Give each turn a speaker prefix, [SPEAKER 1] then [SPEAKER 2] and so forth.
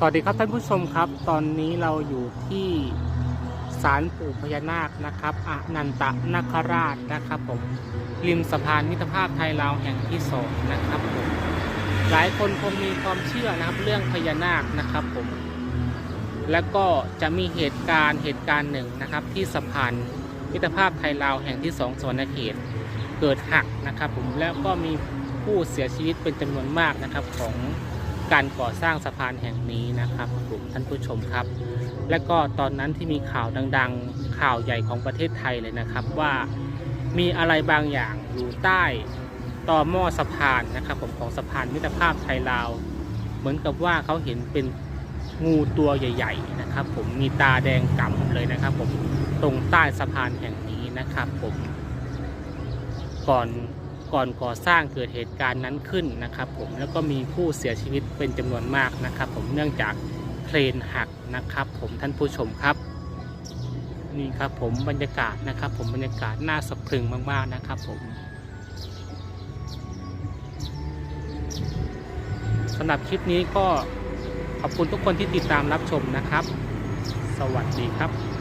[SPEAKER 1] สวัสดีครับท่านผู้ชมครับ ตอนนี้เราอยู่ที่ศาลปู่พญานาคนะครับอนันตนาคราชนะครับผมริมสะพานมิตรภาพไทยลาวแห่งที่สองนะครับผมหลายคนคงมีความเชื่อนะครับเรื่องพญานาคนะครับผมแล้วก็จะมีเหตุการณ์เหตุการณ์หนึ่งนะครับ ที่สะพานมิตรภาพไทยลาวแห่งที่สองสวนเขตเกิดหักนะครับ ผมแล้วก็มีผู้เสียชีวิตเป็นจำนวนมากนะครับของ การก่อสร้างสะพานแห่งนี้นะครับกลุ่มท่านผู้ชมครับ และก็ตอนนั้นที่มีข่าวดังๆ ข่าวใหญ่ของประเทศไทยเลยนะครับว่ามีอะไรบางอย่างอยู่ใต้ต่อหม้อสะพานนะครับผมของสะพานมิตรภาพไทยลาว เหมือนกับว่าเขาเห็นเป็นงูตัวใหญ่ ๆ นะครับ ผมมีตาแดงก่ำเลยนะครับ ผมตรงใต้สะพานแห่งนี้นะครับ ผมก่อน ก่อนก่อสร้างเกิดเหตุการณ์นั้นขึ้นนะครับผมแล้วก็มีผู้เสียชีวิตเป็นจำนวนมากนะครับ ผมเนื่องจากเครนหักนะครับ ผมท่านผู้ชมครับนี่ครับผมบรรยากาศนะครับ ผมบรรยากาศน่าสะพรึงมากๆนะครับผมสำหรับคลิปนี้ก็ขอบคุณทุกคนที่ติดตามรับชมนะครับ สวัสดีครับ